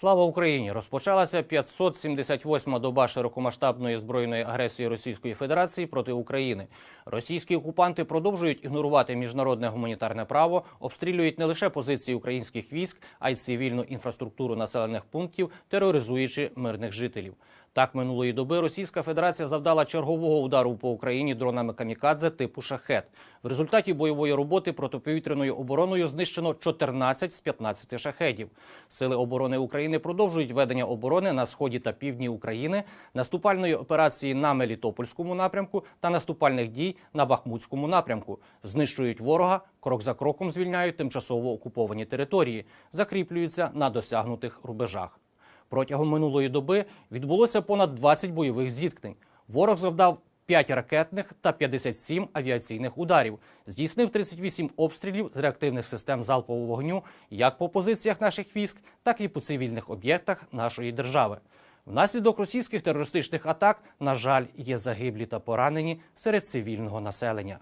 Слава Україні! Розпочалася 578-ма доба широкомасштабної збройної агресії Російської Федерації проти України. Російські окупанти продовжують ігнорувати міжнародне гуманітарне право, обстрілюють не лише позиції українських військ, а й цивільну інфраструктуру населених пунктів, тероризуючи мирних жителів. Так минулої доби Російська Федерація завдала чергового удару по Україні дронами камікадзе типу шахет. В результаті бойової роботи протиповітряною обороною знищено 14 з 15 шахедів. Сили оборони України продовжують ведення оборони на сході та півдні України, наступальної операції на Мелітопольському напрямку та наступальних дій на Бахмутському напрямку. Знищують ворога, крок за кроком звільняють тимчасово окуповані території, закріплюються на досягнутих рубежах. Протягом минулої доби відбулося понад 20 бойових зіткнень. Ворог завдав 5 ракетних та 57 авіаційних ударів, здійснив 38 обстрілів з реактивних систем залпового вогню як по позиціях наших військ, так і по цивільних об'єктах нашої держави. Внаслідок російських терористичних атак, на жаль, є загиблі та поранені серед цивільного населення.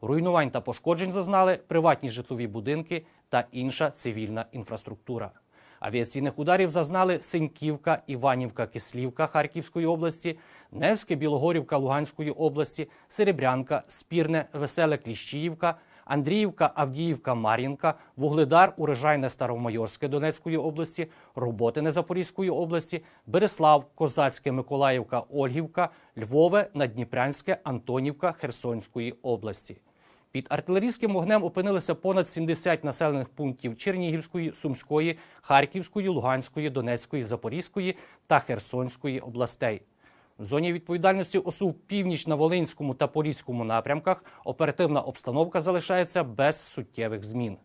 Руйнувань та пошкоджень зазнали приватні житлові будинки та інша цивільна інфраструктура. Авіаційних ударів зазнали Синьківка, Іванівка, Кислівка Харківської області, Невське, Білогорівка Луганської області, Серебрянка, Спірне, Веселе Кліщіївка, Андріївка, Авдіївка, Мар'їнка, Вугледар, Урожайне, Старомайорське Донецької області, Роботине Запорізької області, Береслав, Козацьке, Миколаївка, Ольгівка, Львове, Надніпрянське, Антонівка Херсонської області. Під артилерійським вогнем опинилися понад 70 населених пунктів Чернігівської, Сумської, Харківської, Луганської, Донецької, Запорізької та Херсонської областей. В зоні відповідальності ОСУ північ на Волинському та Поліському напрямках оперативна обстановка залишається без суттєвих змін.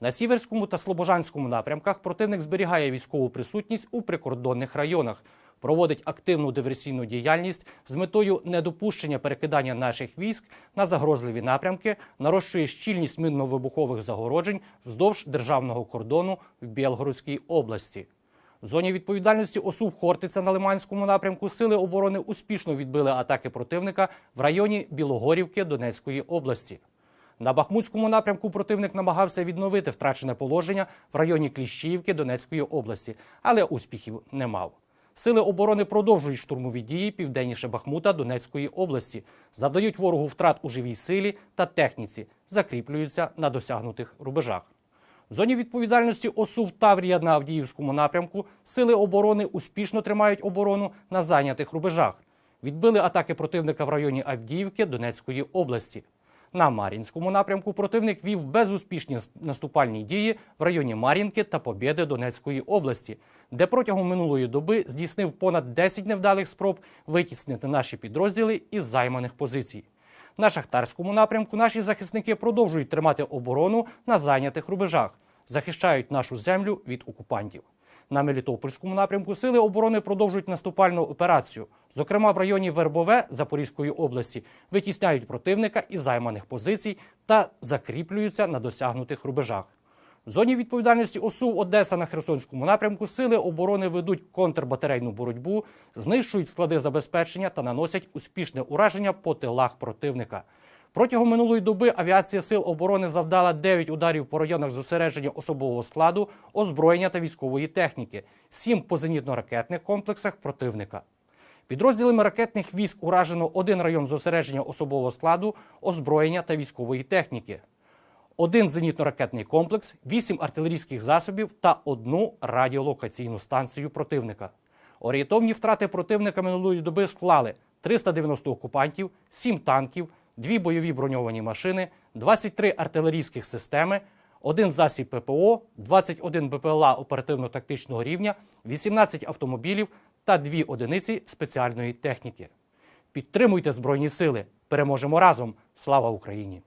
На Сіверському та Слобожанському напрямках противник зберігає військову присутність у прикордонних районах, проводить активну диверсійну діяльність з метою недопущення перекидання наших військ на загрозливі напрямки, нарощує щільність минно-вибухових загороджень вздовж державного кордону в Білгородській області. В зоні відповідальності ОСУ Хортиця на Лиманському напрямку сили оборони успішно відбили атаки противника в районі Білогорівки Донецької області. На Бахмутському напрямку противник намагався відновити втрачене положення в районі Кліщіївки Донецької області, але успіхів не мав. Сили оборони продовжують штурмові дії південніше Бахмута Донецької області, завдають ворогу втрат у живій силі та техніці, закріплюються на досягнутих рубежах. В зоні відповідальності ОСУ Таврія на Авдіївському напрямку сили оборони успішно тримають оборону на зайнятих рубежах. Відбили атаки противника в районі Авдіївки Донецької області. На Мар'їнському напрямку противник вів безуспішні наступальні дії в районі Мар'їнки та Побєди Донецької області, де протягом минулої доби здійснив понад 10 невдалих спроб витіснити наші підрозділи із займаних позицій. На Шахтарському напрямку наші захисники продовжують тримати оборону на зайнятих рубежах, захищають нашу землю від окупантів. На Мелітопольському напрямку сили оборони продовжують наступальну операцію. Зокрема, в районі Вербове Запорізької області витісняють противника із займаних позицій та закріплюються на досягнутих рубежах. В зоні відповідальності ОСУ Одеса на Херсонському напрямку сили оборони ведуть контрбатарейну боротьбу, знищують склади забезпечення та наносять успішне ураження по тилах противника. Протягом минулої доби авіація сил оборони завдала 9 ударів по районах зосередження особового складу, озброєння та військової техніки, 7 по зенітно-ракетних комплексах противника. Підрозділами ракетних військ уражено один район зосередження особового складу, озброєння та військової техніки, один зенітно-ракетний комплекс, 8 артилерійських засобів та одну радіолокаційну станцію противника. Орієнтовні втрати противника минулої доби склали 390 окупантів, 7 танків, 2 бойові броньовані машини, 23 артилерійських системи, один засіб ППО, 21 БПЛА оперативно-тактичного рівня, 18 автомобілів та дві одиниці спеціальної техніки. Підтримуйте Збройні сили! Переможемо разом! Слава Україні!